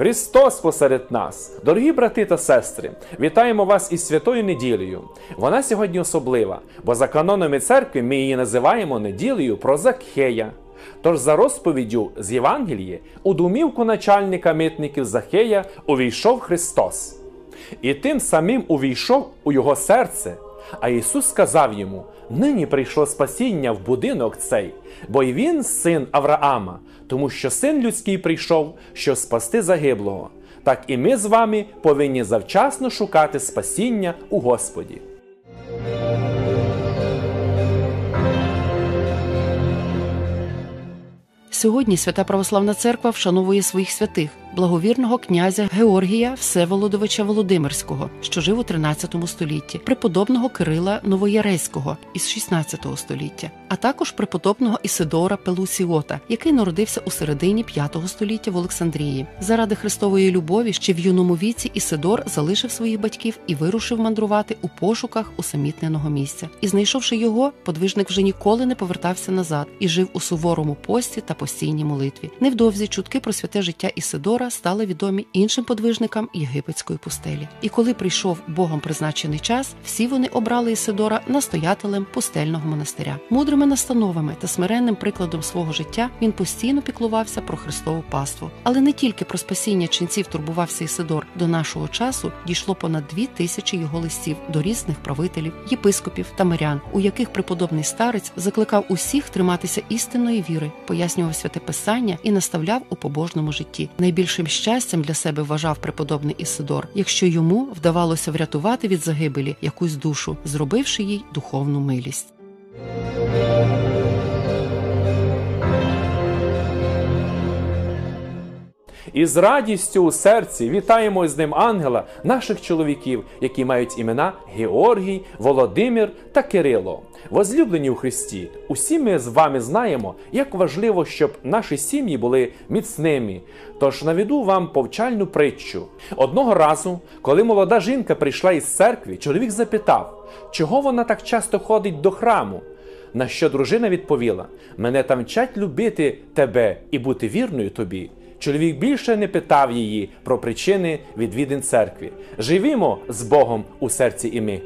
Христос посеред нас, дорогі брати та сестри, вітаємо вас із святою неділею. Вона сьогодні особлива, бо за канонами церкви ми її називаємо неділею про Закхея. Тож за розповіддю з Євангелії у домівку начальника митників Захея увійшов Христос, і тим самим увійшов у його серце. А Ісус сказав йому: Нині прийшло спасіння в будинок цей, бо й він син Авраама, тому що син людський прийшов, щоб спасти загиблого. Так і ми з вами повинні завчасно шукати спасіння у Господі. Сьогодні Свята Православна Церква вшановує своїх святих благовірного князя Георгія Всеволодовича Володимирського, що жив у 13 столітті, преподобного Кирила Новоярейського із 16 століття, а також преподобного Ісидора Пелусіота, який народився у середині 5 століття в Олександрії. Заради Христової любові ще в юному віці Ісидор залишив своїх батьків і вирушив мандрувати у пошуках усамітненого місця. І знайшовши його, подвижник вже ніколи не повертався назад і жив у суворому пості та постійній молитві. Невдовзі чутки про святе життя Ісидора стали відомі іншим подвижникам єгипетської пустелі. І коли прийшов Богом призначений час, всі вони обрали Ісидора настоятелем пустельного монастиря. Мудрими настановами та смиренним прикладом свого життя він постійно піклувався про Христову паству. Але не тільки про спасіння ченців турбувався Ісидор. До нашого часу дійшло понад дві тисячі його листів до різних правителів, єпископів та мирян, у яких преподобний старець закликав усіх триматися істинної віри, пояснював святе писання і наставляв у побожному житті. Найбільшим щастям для себе вважав преподобний Ісидор, якщо йому вдавалося врятувати від загибелі якусь душу, зробивши їй духовну милість. І з радістю у серці вітаємо з ним ангела наших чоловіків, які мають імена Георгій, Володимир та Кирило. Возлюблені у Христі, усі ми з вами знаємо, як важливо, щоб наші сім'ї були міцними. Тож наведу вам повчальну притчу. Одного разу, коли молода жінка прийшла із церкви, чоловік запитав, чого вона так часто ходить до храму. На що дружина відповіла: Мене там вчать любити тебе і бути вірною тобі. Чоловік більше не питав її про причини відвідин церкві. Живімо з Богом у серці і ми.